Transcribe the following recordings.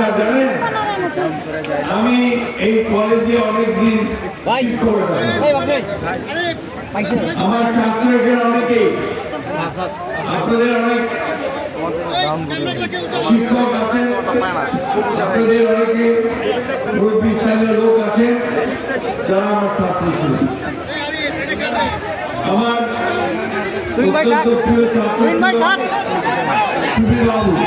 Sir জানেন? আমি এই কলেজে অনেকদিন আমার ছাত্র অনেকে আপনাদের অনেক শিক্ষক আছেন আপনাদের অনেকে মুরব্বী স্থানীয় লোক আছেন যারা আমার ছাত্র ছিল আমার অত্যন্ত প্রিয় ছাত্র সুধীর বাবু যে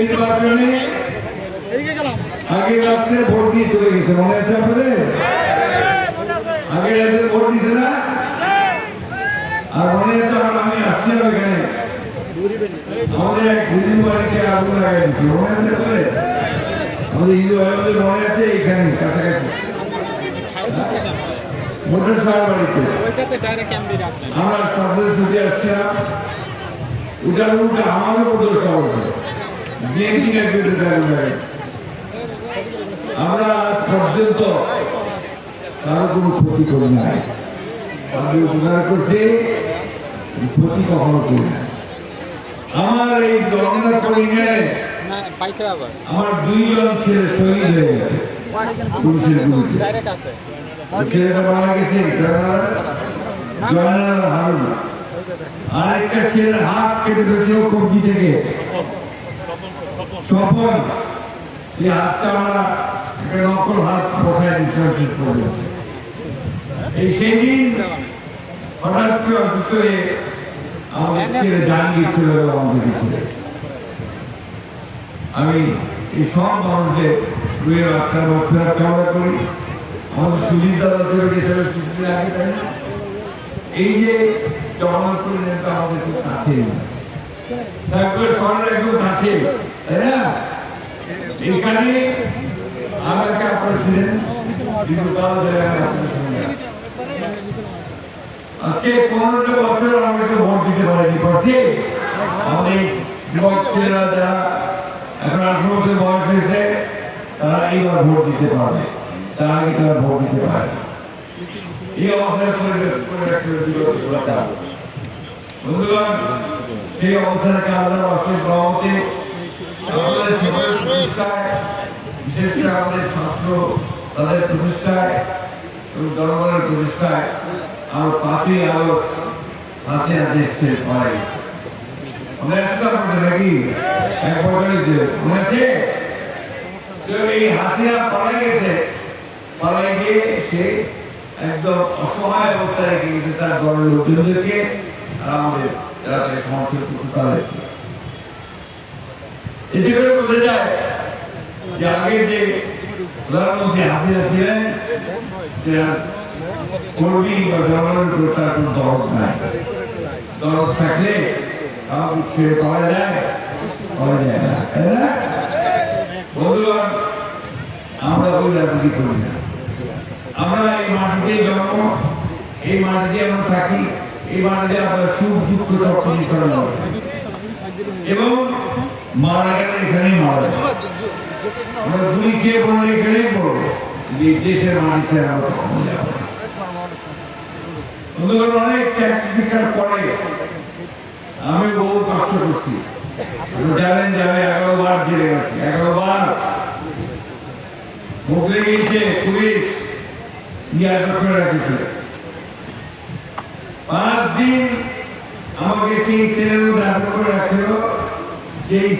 নির্বাচনে আগে রাত্রে ভোট দিয়ে চলে গেছে মনে আছে আপনাদের? আগে রাত্রে ভোট দিছে না? আর মনে আছে আমার আমি আসছিলাম এখানে আমাদের এক হিন্দু বাড়িতে আগুন লাগাই দিচ্ছে মনে আছে আপনাদের? আমাদের হিন্দু ভাই আমাদের মনে আছে এখানে কাছাকাছি। মোটর সাহেব বাড়িতে। আমরা তাদের ঢুকে আসছিলাম। ওটার উল্টা আমারও মোটর সাহেব আছে বিএনপি নাকি উঠে আমরা পর্যন্ত কারও কোনো ক্ষতি করি নাই। তাদের উপকার করছে ক্ষতি কখনো করি না আমার এই জগন্নাথ পরিবারে আমার দুইজন ছেলে শহীদ হয়ে গেছে। পুলিশের গুলিতে। ছেলেটা মারা গেছে। জয়নাল হারুন। আরেকটা ছেলের হাত কেটে ফেলছিল কবজি থেকে। স্বপন, এই হাতটা আমরা নকল হাত বসায় দিচ্ছিলাম পর্যন্ত এই সেদিন হঠাৎ করে অসুস্থ হয়ে আমাদের ছেলে জাহাঙ্গীর চলে গেল আমাদের আমি এই সব মানুষদের দুয়ে বাচ্চার মধ্যে কামনা করি। আমাদের সুজিত দাদা চলে গেছে কিছুদিন আগে এই যে জগন্নাথপুর নেতা আমাদের খুব কাছে শহরের একদম কাছে তাই না এখানে আমাকে আপনারা ছিলেন। আজকে পনেরোটা বছর আমাকে ভোট দিতে পারেনি পারছি আমাদের ছেলেরা যারা এখন আঠারো বছর বয়স হয়েছে তারা এইবার ভোট দিতে পারবে তার আগে তারা ভোট দিতে পারে এই অবস্থায় বন্ধুগণ, সেই অশেষ সহমতে আমাদের সকলের প্রতিষ্ঠায়, বিশেষ করে আমাদের ছাত্র, তাদের প্রতিষ্ঠায় এবং জনগণের প্রতিষ্ঠায় আরও পাঁচই আরও হাসিনা দেশ ছেড়ে পাই তো আপনাদের নাকি? এক বছর মনে আছে? এই গেছে পালাই গিয়ে সে একদম অসহায় অবস্থায় রেখে গেছে তার দলের লোকজনদেরকে। আর আমাদের যারা তাকে সমর্থন করতে এতে করে যায় যে যে প্রধানমন্ত্রী হাসিনা ছিলেন কর্মী বা জনগণের তার কোনো দরদ নাই। দরদ থাকলে কাউকে ছেড়ে পাওয়া যায় পাওয়া যায় না, তাই না? বন্ধুগণ, আমরা বই রাজনীতি করি না। আমরা এই মাটিতে জন্ম, এই মাটিতে আমরা থাকি, এই মাটিতে আমরা সুখ, দুঃখ, সব কিছু এবং মারা গেলে এখানেই মারা যাবে। দুই খেয়ে পড়লে এখানেই পড়ব এই দেশের মাটিতে আমরা অনেক ত্যাগ পরে আমি বহু কষ্ট করছি। জানেন যে আমি এগারো বার জেলে গেছি। এগারো বার মুখলে গিয়েছে পুলিশ। আটক করে রেখেছে পাঁচ দিন আমাকে সেই সেলের মধ্যে আটক করে রাখছিল, যেই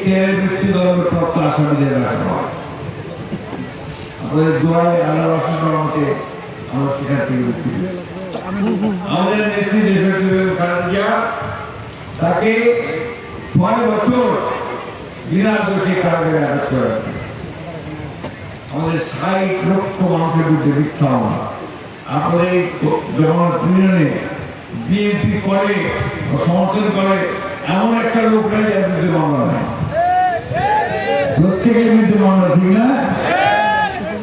তাকে ছয় বছর বিনা দোষী কারাগারে আটক করে আমাদের ষাট লক্ষ মানুষের বিরুদ্ধে মিথ্যা মামলা। আপনাদের জগন্নাথ ইউনিয়নে বিএনপি করে সমর্থন করে, এমন একটা লোক নাই যার বিরুদ্ধে মামলা নাই। প্রত্যেকের বিরুদ্ধে মামলা, ঠিক না?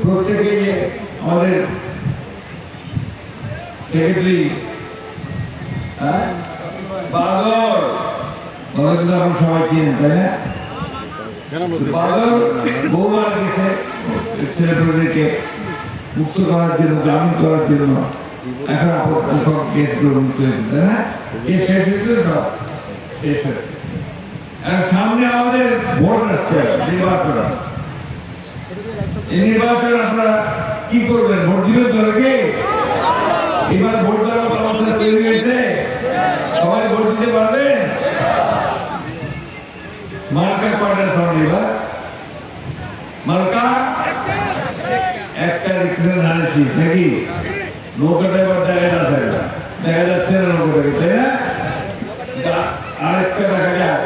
প্রত্যেকে আমাদের সেক্রেটারি বাদর বাদর কিন্তু আপনার সবাই চিনেন, তাই না? বাদল বহুবার গেছে ছেলেপেলেদেরকে। মুক্ত করার জন্য জামিন করার জন্য, এখন আপাতত সব কেস শেষ হয়েছে সব? শেষ। হয়েছে সামনে আমাদের ভোট আসছে, নির্বাচন। এই নির্বাচন আপনারা কি করবেন? ভোট দিবেন তো নাকি? এবার ভোট দেওয়ার তৈরি হয়েছে। সবাই ভোট দিতে পারবেন? মার্কা কয়টা সামনে এবার। ধানের শীত নাকি? নৌকাটা এবার দেখা যাচ্ছে না। দেখা যাচ্ছে না নৌকাটাকে, তাই না? আরেকটা দেখা যায়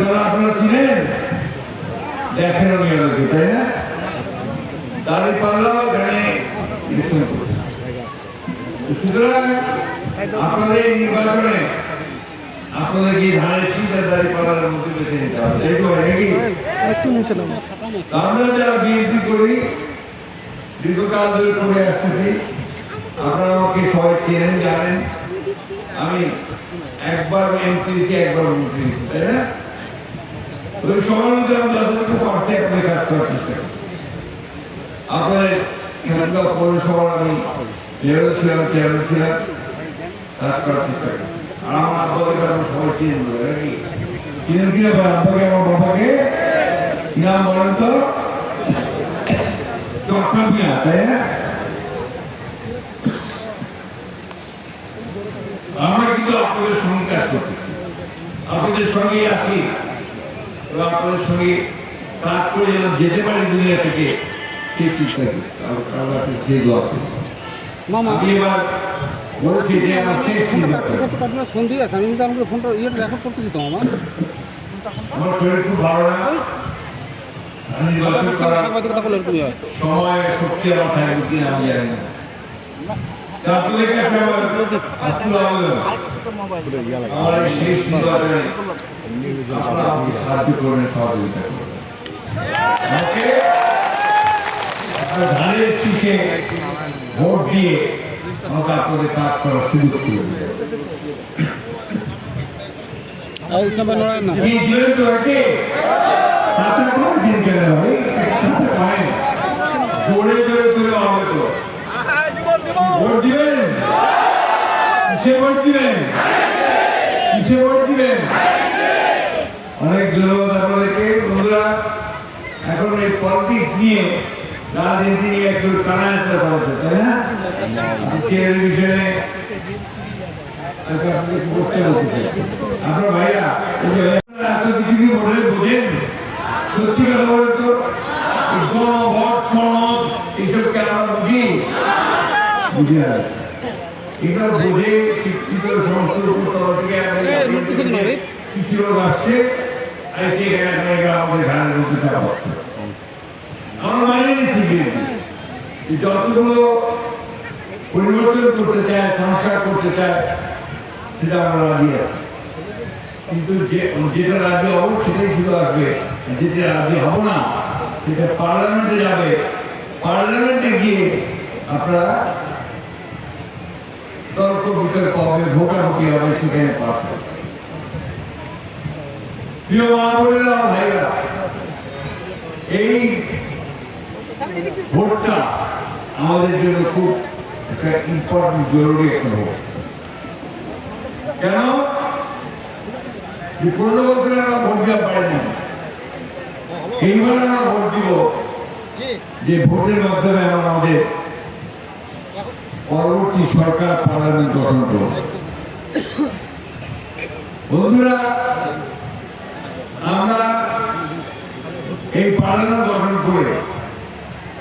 পড়া আপনারা চিনেন? দেখেন আমাকে, তাই না? দাঁড়িয়ে পারলাম এখানে সুতরাং আপনাদের এই নির্বাচনে আপনাদের কি ধানের শীতের দাঁড়িয়ে পালার মধ্যে বেছে নিতে হবে নাকি? একটু নিচে নামো। আমরা সবাই চেনেন, জানেন। আমি একবার এমপি একবার মন্ত্রী, তাই না? ওই সময়ের মধ্যে আমি যতটুকু পারছি আপনাদের কাজ করার চেষ্টা করি। আপনাদের এখানকার পৌরসভার আমি মেয়র ছিলাম, চেয়ারম্যান ছিলাম, কাজ করার চেষ্টা করি। আর আমার আব্বাকে আমরা সবাই চিনেন আব্বাকে, আমার বাবাকে? নাম বলেন তো চট্টগ্রাম তাই না আমরা কিন্তু আপনাদের সঙ্গে কাজ করতেছি আপনাদের সঙ্গে আছি এবং আপনাদের সঙ্গে কাজ করে যেন যেতে পারি দুনিয়া থেকে সেই চিন্তা করি সেই দোয়া করি আমি এবার বলছি যে আমার শেষ আপনার ফোন দিয়ে আছে আমি কিন্তু আমাকে ফোনটা ইয়েটা রেকর্ড করতেছি তো আমার আমার শরীর খুব ভালো করার সাংবাদিকতা করলে এরকমই হয় সময় শক্তি আমার থাকবে কিনা আমি জানি না তা আপনাদের কাছে আমার শেষ নির্বাচনে আপনারা আমাকে সাহায্য করবেন সহযোগিতা করবেন আমাকে ধানের শীষে ভোট দিয়ে। আমাকে আপনাদের কাজ করার সুযোগ করে দেবেন ইসলাম ভাই না এই দিলেন তো। একে তাতে কোনো দিন কিসে ভোট দিবেন? কিসে অনেক ধন্যবাদ আপনাদেরকে। বন্ধুরা, এখন এই পলিটিক্স নিয়ে রাজনীতি নিয়ে একটু তাই না? আজকে এই বিষয়ে আপনাদের করতে আপনার ভাইরা এই যে ভাইরা এত কিছু কি বলে বোঝেন সত্যি কথা বলে তো এই গণভোট সনদ এইসবকে আমরা বুঝি বুঝি না বোঝে শিক্ষিত সমস্ত উপর থেকে নোটিশ না রে। কিছু লোক আসছে আর সেখানে আমাদের ঘাড়ের মধ্যে চাপা হচ্ছে। আমরা মাইনে নিচ্ছি যতগুলো পরিবর্তন করতে চায় সংস্কার করতে চায় সেটা আমরা রাজি আছি। কিন্তু যে যেটা রাজি হব সেটাই শুধু আসবে। যেটা রাজি হব না সেটা পার্লামেন্টে যাবে। পার্লামেন্টে গিয়ে আপনারা তর্ক বিতর্ক হবে ভোটাভুটি হবে। সেখানে ভাইরা এই ভোটটা আমাদের জন্য খুব একটা ইম্পর্টেন্ট জরুরি একটা ভোট। কেন? যে পনেরো আমরা ভোট দেওয়া পারিনি এইবার আমরা ভোট দিব যে ভোটের মাধ্যমে আমরা আমাদের পরবর্তী সরকার পার্লামেন্ট গঠন করব বন্ধুরা, আমরা এই পার্লামেন্ট গঠন করে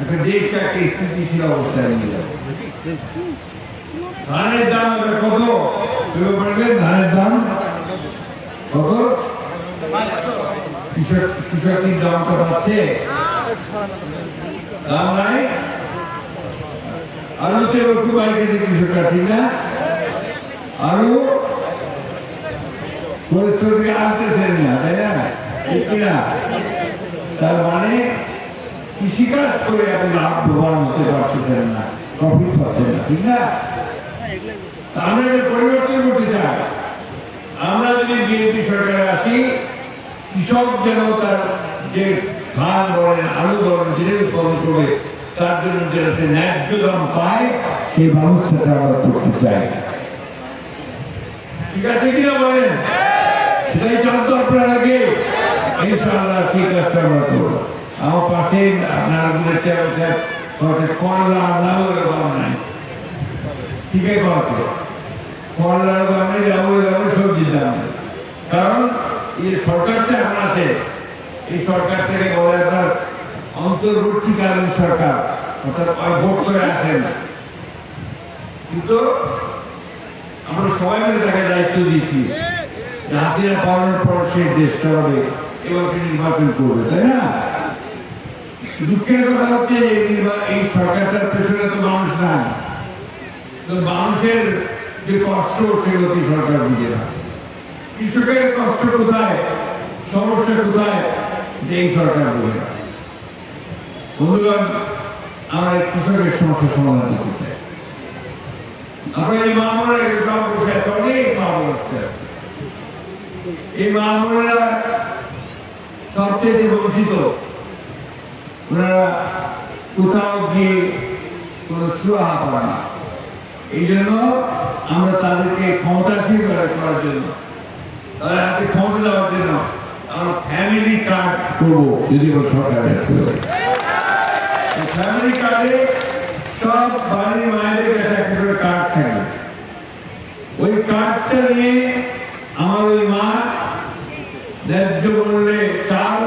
একটা দেশকে একটা স্থিতিশীল অবস্থায় নিয়ে যাব। ধানের দাম কত? কেউ বলবেন ধানের দাম কত? কৃষক কৃষকের দাম তো পাচ্ছে দাম নাই? আলুতে একটু বাইকে যে কৃষকরা ঠিক না? আরও? পরিস্থিতি আনতেছেন না, তাই না? ঠিক না? তার মানে কৃষিকাজ করে আপনি লাভবান হতে পারতেছেন না প্রফিট পাচ্ছেন না, ঠিক না? আমরা এটা পরিবর্তন করতে চাই। আমরা যদি বিএনপি সরকারে আসি, কৃষক যেন তার যে ধান, বলেন, আলু, বলেন যেটা উৎপাদন করবে তার জন্য যেন সে ন্যায্য দাম পায়, সেই ব্যবস্থাটা আমরা করতে চাই। ঠিক আছে কিনা বলেন? সেটাই জানতো আপনার আগে। ইনশাআল্লাহ সেই কাজটা আমরা করব। আমার পাশে আপনার চেয়ার করলা নাই। ঠিক আছে কথা করলার দাম নেই দাম সবজির দাম নেই। কারণ এই সরকারটা আপনাতে এই সরকার থেকে বলে আপনার অন্তর্বর্তীকালীন সরকার, অর্থাৎ ভোট করে আসেন কিন্তু আমরা সবাই মিলে তাকে দায়িত্ব পাওয়ার পর সেই দেশটা হবে এবার তিনি নির্বাচন করবে, তাই না? দুঃখের কথা হচ্ছে এই সরকারটার পেছনে তো মানুষ নাই। তো মানুষের যে কষ্ট সেগুলো সরকার বুঝে না। কৃষকের কষ্ট কোথায়? সমস্যা কোথায়? যে এই সরকার বুঝে না। বন্ধুগণ, আমরা কৃষকের সমস্যার সমাধান করতে চাই। আমরা এই মামলা আছে অনেক মামলা এই মামলা সবচেয়ে বঞ্চিত, ওনারা কোথাও গিয়ে কোনো সুরাহা পায় না। এই জন্য আমরা তাদেরকে ক্ষমতাশীল করার জন্য, তাদের হাতে ক্ষমতা দেওয়ার জন্য আমরা ফ্যামিলি কার্ড করব, যদি আমরা সরকার ফ্যামিলি কার্ডে সব বাড়ির মায়েদের কাছে একটা করে কার্ড থাকবে ওই কার্ডটা নিয়ে আমার ওই মা ন্যায্য মূল্যে চাল,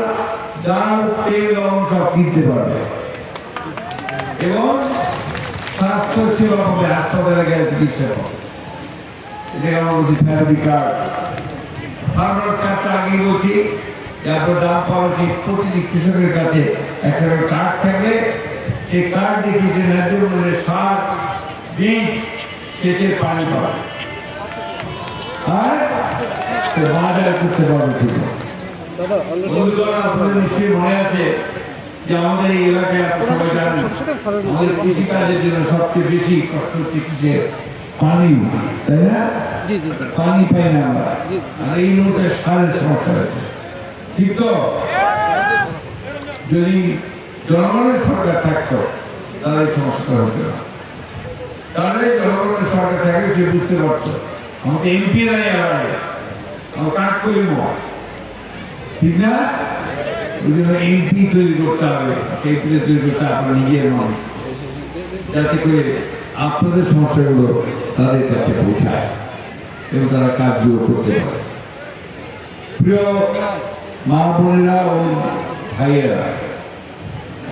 ডাল, তেল লবণ সব কিনতে পারবে। এবং স্বাস্থ্য সেবা পাবে, হাসপাতালে গেলে চিকিৎসা পাবে। এটা আমার বলছি ফ্যামিলি কার্ড ফার্মার কার্ডটা আগে বলছি আপনার দাম পাওয়া সেই প্রতিটি কৃষকের কাছে একটা করে কার্ড থাকবে। সেই কার্ড দেখে সে ন্যায্য মূল্যে সার বীজ সেচের পানি পাবে আর সে বাজার করতে পারবে ঠিক মতো। দাদা অলরেডি বন্ধুগণ আপনাদের নিশ্চয়ই মনে আছে যে আমাদের এই এলাকায় আপনারা সবাই জানেন আমাদের কৃষিকাজের জন্য সবচেয়ে বেশি কষ্ট হচ্ছে কিসের পানি তাই না জি জি জি পানি পাই না আমরা জি। আর এই মুহূর্তে সারের সমস্যা হয়েছে ঠিক তো যদি জনগণের সরকার থাকতো তাহলে এই সমস্যাটা হতো না। তাহলে জনগণের সরকার থাকলে সে বুঝতে পারতো। আমাকে এমপি নাই আমার করিব ঠিক না? এমপি তৈরি করতে হবে। তৈরি করতে আপনার নিজের মানুষ। যাতে করে আপনাদের সমস্যাগুলো তাদের কাছে পৌঁছায় এবং তারা কাজগুলো করতে পারে। প্রিয় মা বোনেরা ও ভাইয়েরা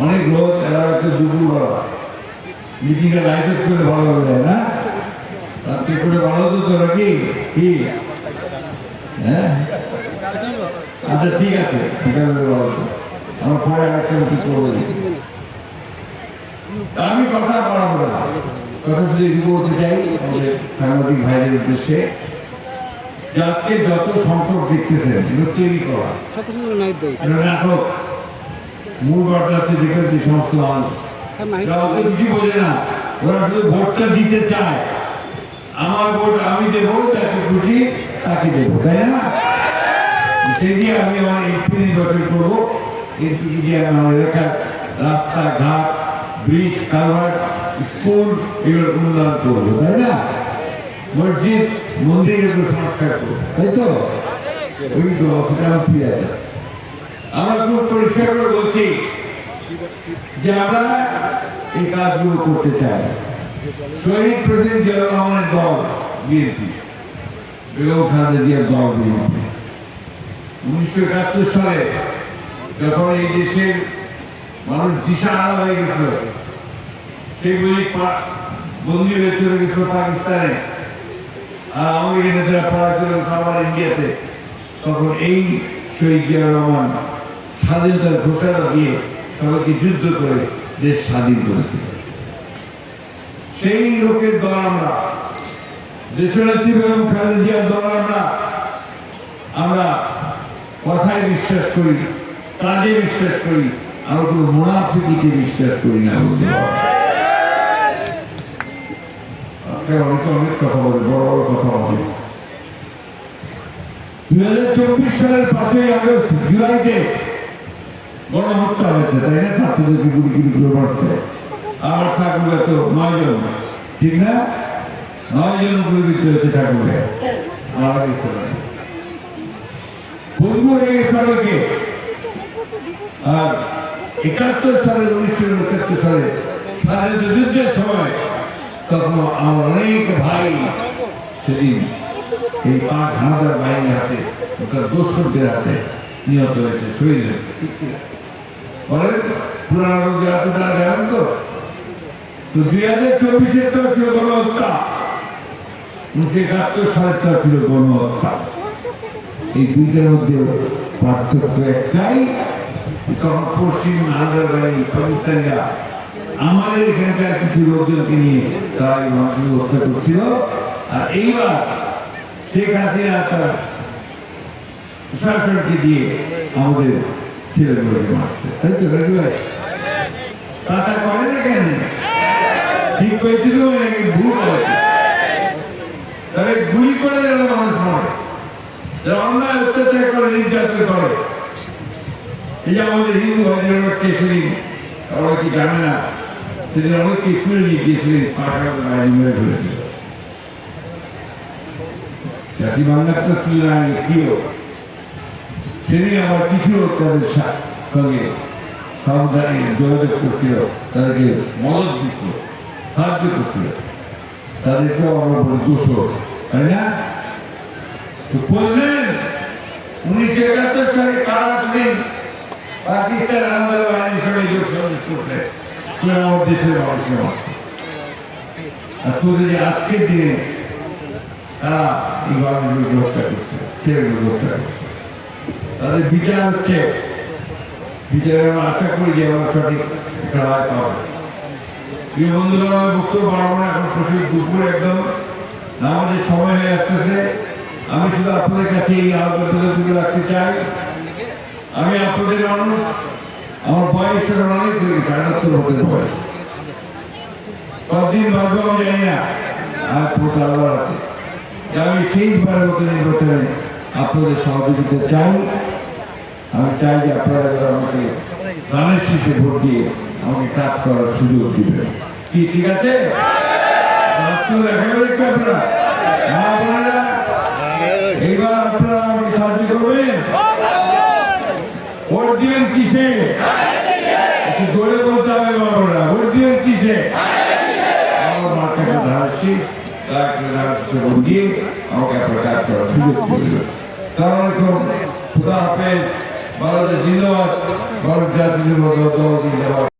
অনেক লোক এরা হচ্ছে দুপুরবেলা মিটিংয়ে লাইসেন্স করে ভালো হবে না? রাত্রে করে ভালো তো তো নাকি কি? হ্যাঁ? আচ্ছা ঠিক আছে। বিকালে ভালো তো আমার পরে আরেকটা মিটিং করব আমি কথা বাড়াবো না। কথা শুধু এটুকু বলতে চাই আমাদের সাংবাদিক ভাইদের উদ্দেশ্যে। আজকে যত সংকট দেখতেছেন এগুলো তৈরি করা। নাটক। মূল হচ্ছে দেখেন যে সমস্ত মানুষ। নাই অত কিছু বোঝে না ওরা শুধু ভোটটা দিতে চায়। আমার ভোট আমি দেবো যাকে খুশি তাকে দেবো তাই না? সেই দিয়ে আমি আমার এমপি নির্বাচন করব এমপি দিয়ে আমি আমার এলাকার রাস্তাঘাট ব্রিজ কালভার্ট স্কুল এগুলো উন্নয়ন করব তাই না? মসজিদ মন্দির এগুলো সংস্কার করব তাই তো? ওই তো আমার ফিরে আছে আমরা খুব পরিষ্কার করে বলছি যে আমরা এই কাজগুলো করতে চাই শহীদ প্রেসিডেন্ট জিয়া রহমানের দল, বিএনপি, বেগম খালেদা জিয়ার দল, বিএনপি। উনিশশো একাত্তর সালে যখন এই দেশের মানুষ দিশা দিশাহারা হয়ে গেছিল সেগুলি পা- বন্দী হয়ে চলে গেছিল পাকিস্তানে। আর আমাদের নেতারা পড়াশোনা সবার ইন্ডিয়াতে। তখন এই শহীদ জিয়া রহমান স্বাধীনতার ঘোষণা দিয়ে সবাইকে যুদ্ধ করে দেশ স্বাধীন করেছিল সেই লোকের দল আমরা, দেশনেত্রী বেগম খালেদা জিয়ার দল আমরা আমরা কথায় বিশ্বাস করি, কাজে বিশ্বাস করি, আমরা কোনো মুনাফিকিতে বিশ্বাস করি না অনেকে অনেক কথা বলে, বড় বড় কথা বলে। দুই হাজার চব্বিশ সালের পাঁচই আগস্ট, জুলাইতে গণহত্যা হয়েছে তাই না ছাত্রদেরকে গুলি গুলি করে মারছে? আমার ঠাকুরে তো নয় জন ঠিক না? নয় জন গুলিবিদ্ধ হয়েছে ঠাকুরে মারা গেছে আর একাত্তর সালে উনিশশো একাত্তর সালে স্বাধীনতা যুদ্ধের সময় তখন আমার অনেক ভাই সেদিন এই পাঁচ হাজার বাহিনীর হাতে ওখানে দোষকদের হাতে নিহত হয়েছে হয়েছে। বলেন পুরানো লোকদের হাতে তারা তো? তো দুই হাজার চব্বিশের তো ছিল গণহত্যা। উনিশশো একাত্তর সালের তো ছিল গণহত্যা। এই দুইটার মধ্যে পার্থক্য একটাই তখন পশ্চিম হাজার বাহিনী পাকিস্তানিরা আমাদের এখানকার কিছু লোকজনকে নিয়ে তারা এই মানুষকে হত্যা করছিল। আর এইবার শেখ হাসিনা তার প্রশাসনকে দিয়ে আমাদের ছেলেগুলোকে মারছে। তাই তো ভাই? কথা করে না কেন? ঠিক করেছিল নাকি ভুল করেছে? তাহলে গুলি করে যেন মানুষ মরে। যারা অন্যায় অত্যাচার করে, নির্যাতন করে। এই যে আমাদের হিন্দু ভাইদের অনেক কেশরী কি জানে না। সেদিন অনেককে তুলে নিয়ে গিয়েছিলেন? পাঠানো বাহিনী মেরে ফেলেছিল জাতি বাংলার তো তুলে আগে কিও সেদিন আমার কিছু তাদের সঙ্গে? সাবধানে যোগাযোগ করছিল, তাদেরকে মদত দিচ্ছিল সাহায্য করছিল। তাদেরকেও আমরা বলি তাই না? তো বললেন, উনিশশো একাত্তর সালে কারা পাকিস্তান আমাদের বাহিনীর সঙ্গে যোগ সাজস করতে। আমার দেশের। আর তোদের আজকের দিনে তারা এই মানুষগুলোকে হত্যা করছে হত্যা করছে? তাদের বিচার হচ্ছে। বিচারে আমরা আশা করি যে আমরা সঠিক একটা রায় পাবো। প্রিয় বন্ধুরা আমি বক্তব্য বাড়াবো না, এখন প্রচুর দুপুর একদম। আমাদের সময় হয়ে আসতেছে। আমি শুধু আপনাদের কাছে এই আলোচনা তুলে রাখতে চাই। আমি আপনাদের মানুষ, আমার বয়স এখন অনেক হয়ে গেছে বছর বয়স। কতদিন বাঁচবো আমি জানি না। আর আল্লাহ রাখে আমি সেইবারের মতো নির্বাচনে আপনাদের সহযোগিতা চাই। আমি চাই যে আপনারা আমাকে গানের শীষে ভোট দিয়ে আমাকে কাজ করার সুযোগ দিবেন। কি, ঠিক আছে? আমাকে দিবেন কিসে? কিসে? আমাকে করার সুযোগ দেবেন। সালাম আলাইকুম খুদা হাফেজ। ভারতের জিন্দাবাদ ভারত জাতীয়